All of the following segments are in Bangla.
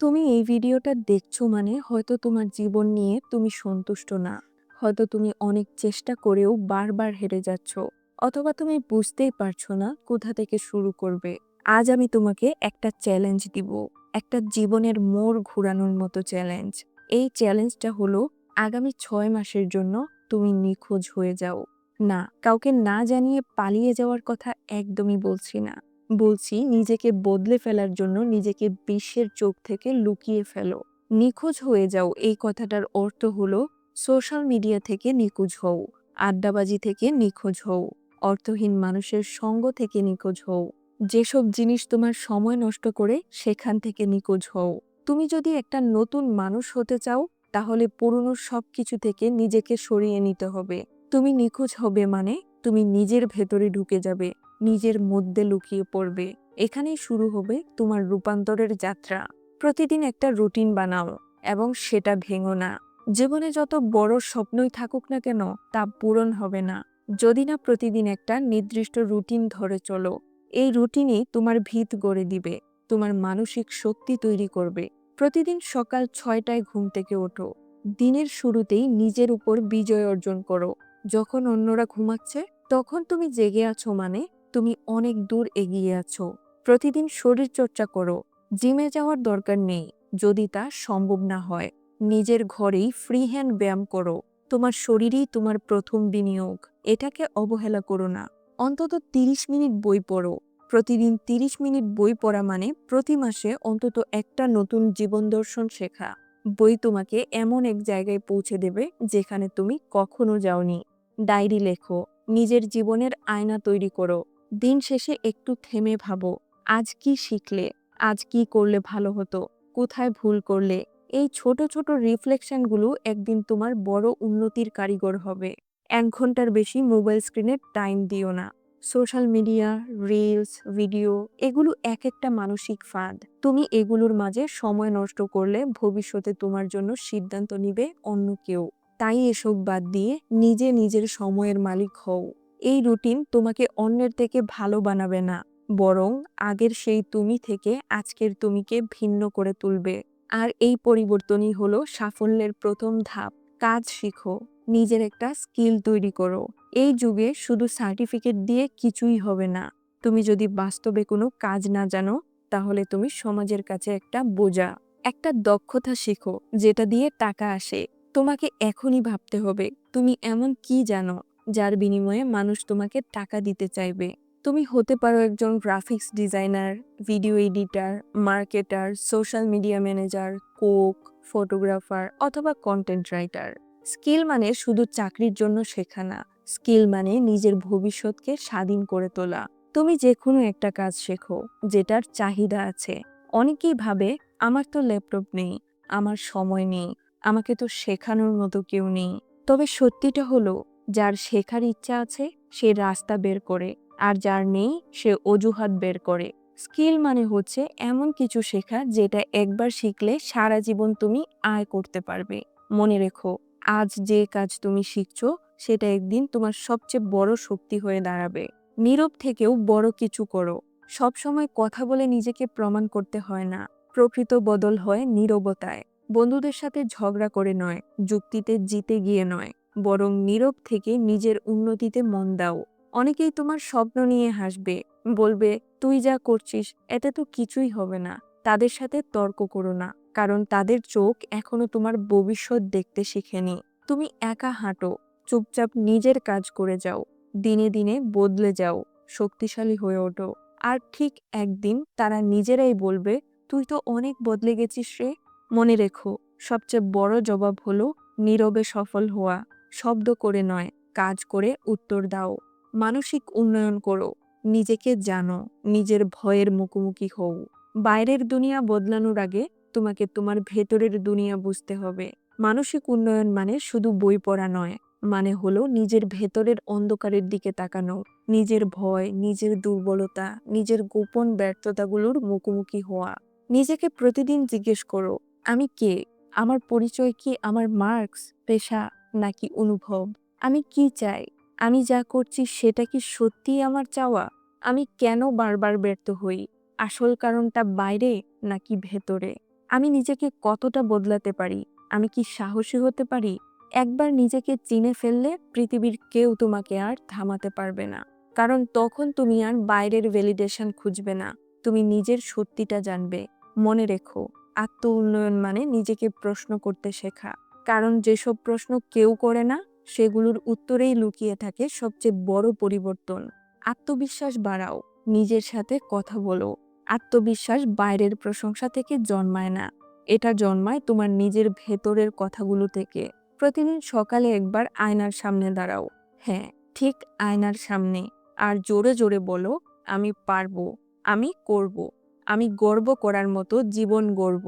তুমি এই ভিডিওটা দেখছ মানে হয়তো তোমার জীবন নিয়ে তুমি সন্তুষ্ট না। হয়তো তুমি অনেক চেষ্টা করেও বারবার হেরে যাচ্ছ। অথবা তুমি বুঝতেই পারছ না কোথা থেকে শুরু করবে। আজ আমি তোমাকে একটা চ্যালেঞ্জ দিব। একটা জীবনের মোড় ঘুরানোর মতো চ্যালেঞ্জ। এই চ্যালেঞ্জটা হলো আগামী ছয় মাসের জন্য তুমি নিখোঁজ হয়ে যাও। না, কাউকে না জানিয়ে পালিয়ে যাওয়ার কথা একদমই বলছি না। বলছি, নিজেকে বদলে ফেলার জন্য নিজেকে বিশ্বের চোখ থেকে লুকিয়ে ফেলো। নিখোঁজ হয়ে যাও। এই কথাটার অর্থ হলো, সোশ্যাল মিডিয়া থেকে নিখোঁজ হও। আড্ডাবাজি থেকে নিখোঁজ হও। অর্থহীন মানুষের সঙ্গ থেকে নিখোঁজ হও। যেসব জিনিস তোমার সময় নষ্ট করে, সেখান থেকে নিখোঁজ হও। তুমি যদি একটা নতুন মানুষ হতে চাও, তাহলে পুরনো সব কিছু থেকে নিজেকে সরিয়ে নিতে হবে। তুমি নিখোঁজ হবে মানে তুমি নিজের ভেতরে ঢুকে যাবে। নিজের মধ্যে লুকিয়ে পড়বে। এখানেই শুরু হবে তোমার রূপান্তরের যাত্রা। প্রতিদিন একটা রুটিন বানাও এবং সেটা ভেঙো না। জীবনে যত বড় স্বপ্নই থাকুক না কেন, তা পূরণ হবে না। যদি না প্রতিদিন একটা নির্দিষ্ট রুটিন ধরে চলো, এই রুটিনই তোমার ভিত গড়ে দিবে, তোমার মানসিক শক্তি তৈরি করবে। প্রতিদিন সকাল ছয়টায় ঘুম থেকে ওঠো। দিনের শুরুতেই নিজের উপর বিজয় অর্জন করো। যখন অন্যরা ঘুমাচ্ছে, তখন তুমি জেগে আছো মানে তুমি অনেক দূর এগিয়ে আছো। প্রতিদিন শরীর চর্চা করো। জিমে যাওয়ার দরকার নেই, যদি তা সম্ভব না হয়। নিজের ঘরেই ফ্রি হ্যান্ড ব্যায়াম করো। তোমার শরীরই তোমার প্রথম বিনিয়োগ। এটাকে অবহেলা করো না। অন্তত তিরিশ মিনিট বই পড়ো। প্রতিদিন তিরিশ মিনিট বই পড়া মানে প্রতি মাসে অন্তত একটা নতুন জীবন দর্শন শেখা। বই তোমাকে এমন এক জায়গায় পৌঁছে দেবে যেখানে তুমি কখনো যাওনি। ডায়েরি লেখো। নিজের জীবনের আয়না তৈরি করো। দিন শেষে একটু থেমে ভাবো, আজ কি শিখলে, আজ কি করলে ভালো হতো, কোথায় ভুল করলে, এই ছোট ছোট রিফ্লেকশনগুলো একদিন তোমার বড় উন্নতির কারিগর হবে। এক ঘণ্টার বেশি মোবাইল স্ক্রিনে টাইম দিও না। সোশ্যাল মিডিয়া রিলস ভিডিও এগুলো এক একটা মানসিক ফাঁদ। তুমি এগুলোর মাঝে সময় নষ্ট করলে ভবিষ্যতে তোমার জন্য সিদ্ধান্ত নিবে অন্য কেউ। তাই এসব বাদ দিয়ে নিজে নিজের সময়ের মালিক হও। এই রুটিন তোমাকে অন্যের থেকে ভালো বানাবে না। বরং আগের সেই তুমি থেকে আজকের তুমিকে ভিন্ন করে তুলবে। আর এই পরিবর্তনই হলো সাফল্যের প্রথম ধাপ। কাজ শিখো, নিজের একটা স্কিল তৈরি করো। এই যুগে শুধু সার্টিফিকেট দিয়ে কিছুই হবে না। তুমি যদি বাস্তবে কোনো কাজ না জানো, তাহলে তুমি সমাজের কাছে একটা বোঝা, একটা দক্ষতা শিখো, যেটা দিয়ে টাকা আসে। তোমাকে এখনই ভাবতে হবে, তুমি এমন কি জানো? যার বিনিময়ে মানুষ তোমাকে টাকা দিতে চাইবে। তুমি হতে পারো একজন graphics designer video editor marketer social media manager Coke photographer অথবা কন্টেন্ট রাইটার স্কিল মানে শুধু চাকরির জন্য শেখা না স্কিল মানে নিজের ভবিষ্যৎকে স্বাধীন করে তোলা। তুমি যে কোনো একটা কাজ শেখো, যেটার চাহিদা আছে। অনেকেই ভাবে, আমার তো ল্যাপটপ নেই, আমার সময় নেই, আমাকে তো শেখানোর মতো কেউ নেই। তবে সত্যিটা হলো যার শেখার ইচ্ছা আছে, সে রাস্তা বের করে, আর যার নেই, সে অজুহাত বের করে। স্কিল মানে হচ্ছে এমন কিছু শেখা যেটা একবার শিখলে সারা জীবন তুমি আয় করতে পারবে। মনে রেখো, আজ যে কাজ তুমি শিখছো, সেটা একদিন তোমার সবচেয়ে বড় শক্তি হয়ে দাঁড়াবে। নীরব থেকেও বড় কিছু করো। সবসময় কথা বলে নিজেকে প্রমাণ করতে হয় না। প্রকৃত বদল হয় নীরবতায়। বন্ধুদের সাথে ঝগড়া করে নয়, যুক্তিতে জিতে গিয়ে নয়। বরং নীরব থেকে নিজের উন্নতিতে মন দাও। অনেকেই তোমার স্বপ্ন নিয়ে হাসবে, বলবে, তুই যা করছিস, এতে তো কিছুই হবে না। তাদের সাথে তর্ক করো না, কারণ তাদের চোখ এখনও তোমার ভবিষ্যৎ দেখতে শিখেনি। তুমি একা হাঁটো, চুপচাপ নিজের কাজ করে যাও। দিনে দিনে বদলে যাও, শক্তিশালী হয়ে ওঠো। আর ঠিক একদিন তারা নিজেরাই বলবে, তুই তো অনেক বদলে গেছিস রে। মনে রেখো, সবচেয়ে বড় জবাব হলো, নীরবে সফল হওয়া। শব্দ করে নয়, কাজ করে উত্তর দাও। মানসিক উন্নয়ন করো, নিজেকে জানো, নিজের ভয়ের মুখোমুখি হও। বাইরের দুনিয়া বদলানোর আগে তোমাকে তোমার ভেতরের দুনিয়া বুঝতে হবে। মানসিক উন্নয়ন মানে শুধু বই পড়া নয় মানে হলো নিজের ভেতরের অন্ধকারের দিকে তাকানো, নিজের ভয়, নিজের দুর্বলতা, নিজের গোপন ব্যর্থতাগুলোর মুখোমুখি হওয়া। নিজেকে প্রতিদিন জিজ্ঞেস করো, আমি কে? আমার পরিচয় কি? আমার মার্কস পেশা? নাকি অনুভব? আমি কি চাই? আমি যা করছি সেটা কি সত্যিই আমার চাওয়া? আমি কেন বারবার ব্যর্থ হই? আসল কারণটা বাইরে নাকি ভেতরে? আমি নিজেকে কতটা বদলাতে পারি? আমি কি সাহসী হতে পারি? একবার নিজেকে চিনে ফেললে পৃথিবীর কেউ তোমাকে আর থামাতে পারবে না। কারণ তখন তুমি আর বাইরের ভ্যালিডেশন খুঁজবে না। তুমি নিজের সত্যিটা জানবে। মনে রেখো আত্ম উন্নয়ন মানে নিজেকে প্রশ্ন করতে শেখা। কারণ যেসব প্রশ্ন কেউ করে না, সেগুলোর উত্তরেই লুকিয়ে থাকে সবচেয়ে বড় পরিবর্তন। আত্মবিশ্বাস বাড়াও, নিজের সাথে কথা বলো। আত্মবিশ্বাস বাইরের প্রশংসা থেকে জন্মায় না। এটা জন্মায় তোমার নিজের ভেতরের কথাগুলো থেকে। প্রতিদিন সকালে একবার আয়নার সামনে দাঁড়াও। হ্যাঁ ঠিক আয়নার সামনে। আর জোরে জোরে বলো, আমি পারব। আমি করব। আমি গর্ব করার মতো জীবন গর্ব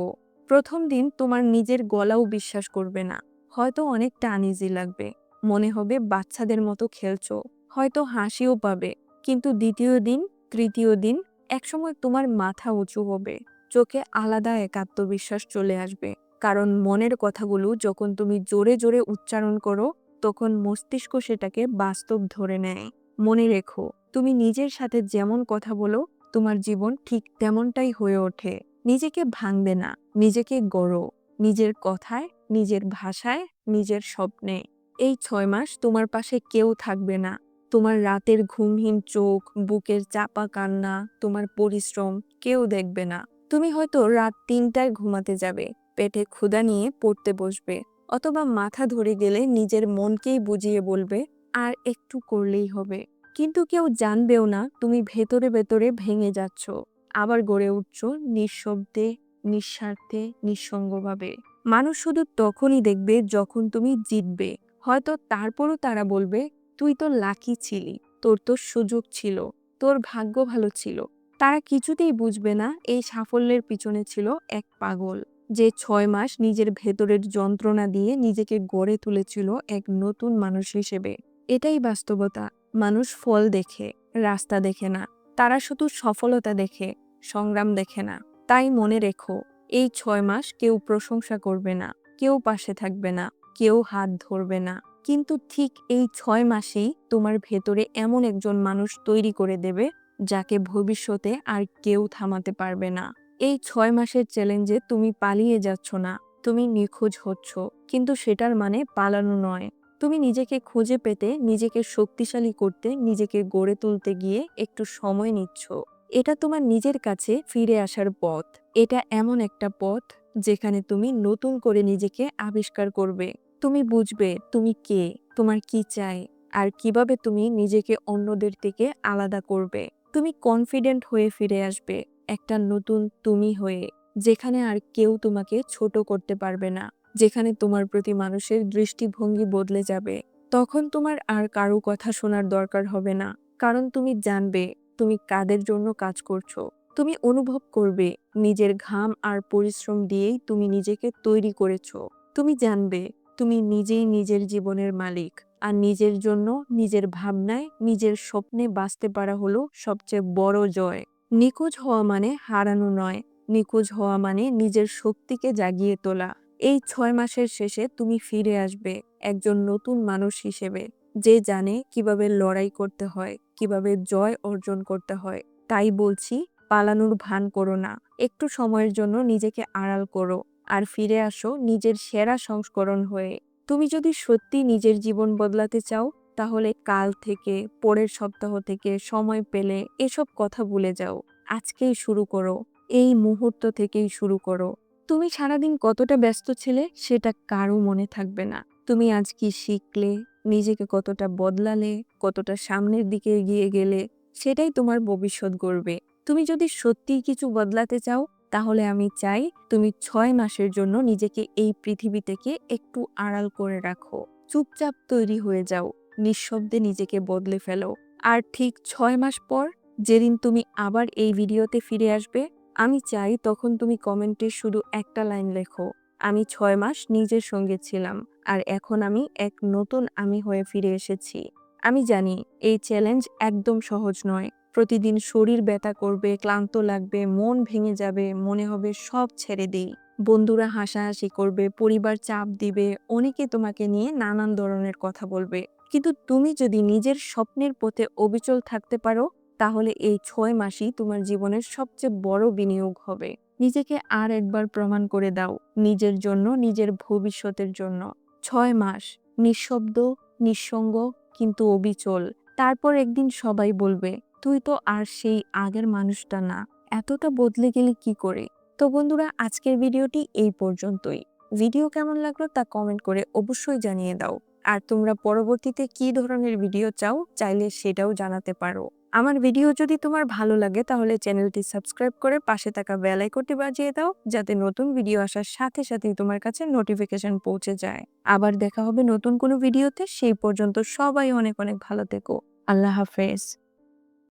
প্রথম দিন তোমার নিজের গলাও বিশ্বাস করবে না। হয়তো অনেকটা আনইজি লাগবে। মনে হবে বাচ্চাদের মতো খেলছো। হয়তো হাসিও পাবে। কিন্তু দ্বিতীয় দিন, তৃতীয় দিন একসময় তোমার মাথা উঁচু হবে। চোখে আলাদা এক আত্মবিশ্বাস চলে আসবে। কারণ মনের কথাগুলো যখন তুমি জোরে জোরে উচ্চারণ করো, তখন মস্তিষ্ক সেটাকে বাস্তব ধরে নেয়। মনে রেখো, তুমি নিজের সাথে যেমন কথা বলো, তোমার জীবন ঠিক তেমনটাই হয়ে ওঠে। নিজেকে ভাঙবে না, নিজেকে গড়ো। নিজের কথায়, নিজের ভাষায়, নিজের স্বপ্নে। এই ছয় মাস তোমার পাশে কেউ থাকবে না। তোমার রাতের ঘুমহীন চোখ, বুকের চাপা কান্না, তোমার পরিশ্রম কেউ দেখবে না। তুমি হয়তো রাত তিনটায় ঘুমাতে যাবে, পেটে ক্ষুদা নিয়ে পড়তে বসবে, অথবা মাথা ধরে গেলে নিজের মনকেই বুঝিয়ে বলবে, আর একটু করলেই হবে। কিন্তু কেউ জানবেও না তুমি ভেতরে ভেতরে ভেঙে যাচ্ছ। আবার গড়ে উঠছ নিঃশব্দে, নিঃস্বার্থে, নিঃসঙ্গভাবে। মানুষ শুধু তখনই দেখবে যখন তুমি জিতবে। হয়তো তারপরও তারা বলবে, তুই তো লাকি ছিলি, তোর তো সুযোগ ছিল, তোর ভাগ্য ভালো ছিল। তারা কিছুতেই বুঝবে না এই সাফল্যের পিছনে ছিল এক পাগল, যে ছয় মাস নিজের ভেতরের যন্ত্রণা দিয়ে নিজেকে গড়ে তুলেছিল এক নতুন মানুষ হিসেবে। এটাই বাস্তবতা। মানুষ ফল দেখে, রাস্তা দেখে না। তারা শুধু সফলতা দেখে, সংগ্রাম দেখে না। তাই মনে রেখো, এই ছয় মাস কেউ প্রশংসা করবে না, কেউ পাশে থাকবে না, কেউ হাত ধরবে না। কিন্তু ঠিক এই ছয় মাসেই তোমার ভেতরে এমন একজন মানুষ তৈরি করে দেবে, যাকে ভবিষ্যতে আর কেউ থামাতে পারবে না। এই ছয় মাসের চ্যালেঞ্জে তুমি পালিয়ে যাচ্ছ না, তুমি নিখোঁজ হচ্ছ, কিন্তু সেটার মানে পালানো নয়। তুমি নিজেকে খুঁজে পেতে, নিজেকে শক্তিশালী করতে, নিজেকে গড়ে তুলতে গিয়ে একটু সময় নিচ্ছ। এটা তোমার নিজের কাছে ফিরে আসার পথ। এটা এমন একটা পথ যেখানে তুমি নতুন করে নিজেকে আবিষ্কার করবে। তুমি বুঝবে তুমি কে, তোমার কি চাই, আর কীভাবে তুমি নিজেকে অন্যদের থেকে আলাদা করবে। তুমি কনফিডেন্ট হয়ে ফিরে আসবে, একটা নতুন তুমি হয়ে। যেখানে আর কেউ তোমাকে ছোট করতে পারবে না, যেখানে তোমার প্রতি মানুষের দৃষ্টিভঙ্গি বদলে যাবে। তখন তোমার আর কারও কথা শোনার দরকার হবে না, কারণ তুমি জানবে, তুমি কাদের জন্য কাজ করছ। তুমি অনুভব করবে, নিজের ঘাম আর পরিশ্রম দিয়েই তুমি নিজেকে তৈরি করেছ। তুমি জানবে, তুমি নিজেই নিজের জীবনের মালিক, আর নিজের জন্য নিজের ভাবনায় নিজের স্বপ্নে বাঁচতে পারা হলো সবচেয়ে বড় জয়। নিখোঁজ হওয়া মানে হারানো নয় নিখোঁজ হওয়া মানে নিজের শক্তিকে জাগিয়ে তোলা। এই ছয় মাসের শেষে তুমি ফিরে আসবে একজন নতুন মানুষ হিসেবে, যে জানে কীভাবে লড়াই করতে হয়, কীভাবে জয় অর্জন করতে হয়। তাই বলছি, পালানোর ভান করো না। একটু সময়ের জন্য নিজেকে আড়াল করো আর ফিরে আসো নিজের সেরা সংস্করণ হয়ে। তুমি যদি সত্যি নিজের জীবন বদলাতে চাও, তাহলে কাল থেকে, পরের সপ্তাহ থেকে সময় পেলে এসব কথা ভুলে যাও। আজকেই শুরু করো। এই মুহূর্ত থেকেই শুরু করো। তুমি সারাদিন কতটা ব্যস্ত ছিলে সেটা কারও মনে থাকবে না। তুমি আজ কি শিখলে, নিজেকে কতটা বদলালে, কতটা সামনের দিকে এগিয়ে গেলে, সেটাই তোমার ভবিষ্যৎ গড়বে। তুমি যদি সত্যিই কিছু বদলাতে চাও, তাহলে আমি চাই তুমি ছয় মাসের জন্য নিজেকে এই পৃথিবী থেকে একটু আড়াল করে রাখো। চুপচাপ তৈরি হয়ে যাও, নিঃশব্দে নিজেকে বদলে ফেলো। আর ঠিক ছয় মাস পর, যেদিন তুমি আবার এই ভিডিওতে ফিরে আসবে আমি চাই তখন তুমি কমেন্টে শুধু একটা লাইন লেখো, আমি ছয় মাস নিজের সঙ্গে ছিলাম, আর এখন আমি এক নতুন আমি হয়ে ফিরে এসেছি। আমি জানি এই চ্যালেঞ্জ একদম সহজ নয়। প্রতিদিন শরীর ব্যথা করবে, ক্লান্ত লাগবে, মন ভেঙে যাবে, মনে হবে সব ছেড়ে দিই। বন্ধুরা হাসাহাসি করবে, পরিবার চাপ দিবে, অনেকে তোমাকে নিয়ে নানান ধরনের কথা বলবে। কিন্তু তুমি যদি নিজের স্বপ্নের পথে অবিচল থাকতে পারো তাহলে এই ছয় মাসই তোমার জীবনের সবচেয়ে বড় বিনিয়োগ হবে। নিজেকে আর একবার প্রমাণ করে দাও, নিজের জন্য, নিজের ভবিষ্যতের জন্য। ছয় মাস, নিঃশব্দ, নিঃসঙ্গ, কিন্তু অবিচল। তারপর একদিন সবাই বলবে, তুই তো আর সেই আগের মানুষটা না, এতটা বদলে গেলে কি করে? তো বন্ধুরা, আজকের ভিডিওটি এই পর্যন্তই। ভিডিও কেমন লাগল তা কমেন্ট করে অবশ্যই জানিয়ে দাও। আর তোমরা পরবর্তীতে কি ধরনের ভিডিও চাও, চাইলে সেটাও জানাতে পারো। আমার ভিডিও যদি তোমার ভালো লাগে, তাহলে চ্যানেলটি সাবস্ক্রাইব করে পাশে থাকা বেল আইকনটি বাজিয়ে দাও, যাতে নতুন ভিডিও আসার সাথে সাথেই তোমার কাছে নোটিফিকেশন পৌঁছে যায়। আবার দেখা হবে নতুন কোনো ভিডিওতে, সেই পর্যন্ত সবাই অনেক অনেক ভালো থেকো। আল্লাহ হাফেজ।